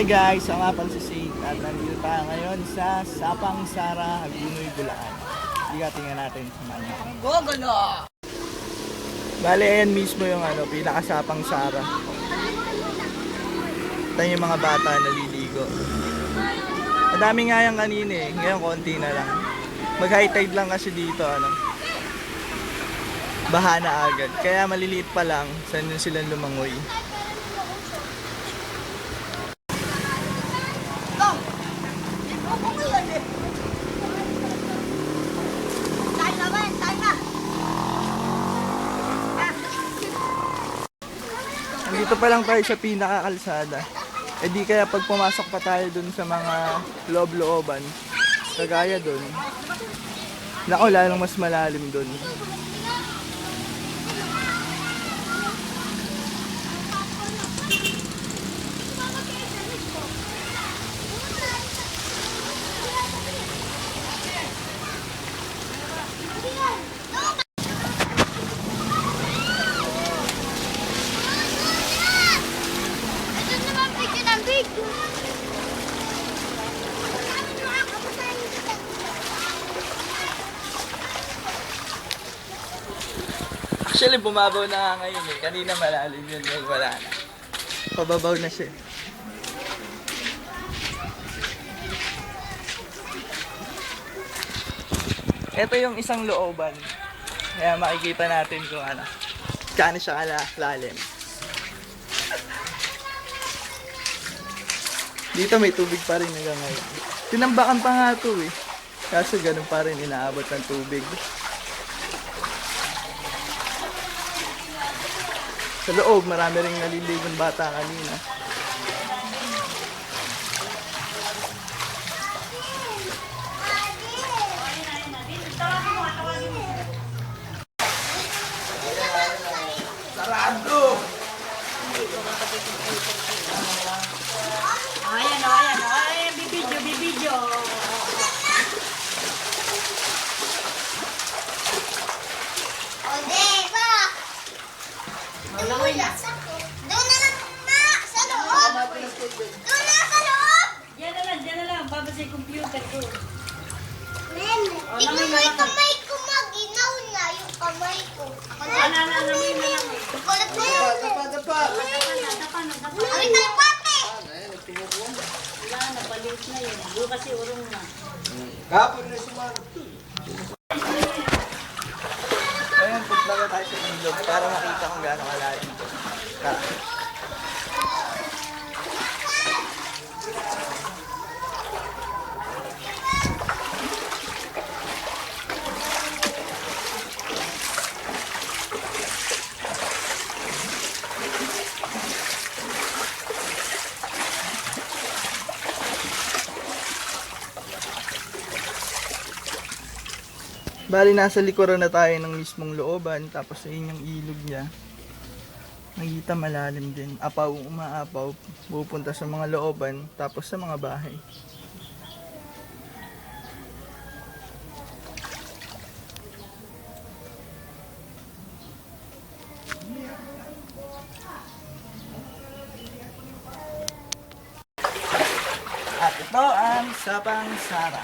Hi guys, ako nga pala si Saint at nandito tayo ngayon sa Sapang Sara, Hagunoy, Bulacan. Hindi tingnan natin sa manya. Gogolo! Bale, ayan mismo yung ano, pinakasapang Sara. Ito yung mga bata naliligo. Madami nga yung kanina eh, ngayon konti na lang. Mag high tide lang kasi dito, ano. Baha na agad. Kaya maliliit pa lang, saan silang lumangoy. Tayo na ba? Tayo na! Nandito pa lang tayo sa pinakakalsada. E di kaya pag pumasok pa tayo dun sa mga loob-looban, kagaya dun, nako lalong mas malalim dun. Big! Actually, bumabaw na nga ngayon eh. Kanina malalim yun, ngayon wala na. Pababaw na siya. Ito yung isang looban. Kaya makikita natin kung ano. Kano siya kalalim. Dito may tubig pa rin hanggang ngayon. Tinambakan pa nga ito eh. Kaso ganun pa rin inaabot ng tubig. Sa loob, marami rin nalilibang bata kanina. Sarado! Ayan, ayan. Ayan, bibidyo, bibidyo. O, diba? Na. Doon na lang, ma! Sa loob! Doon na sa loob! Diyan na lang, diyan na lang. Baba sa computer ko. Men, tingnan mo yung kamay ko, maginaw na yung kamay ko. Ano, ano, Kapon na sumano. Ayan, punta na tayo sa ilog para makita kung gaano kalalim ito. Tara. Bali, nasa likuran na tayo ng mismong looban, tapos ayun yung ilog niya. Nakita malalim din. Apaw, umaapaw, pupunta sa mga looban, tapos sa mga bahay. At ito ang Sapang Sara.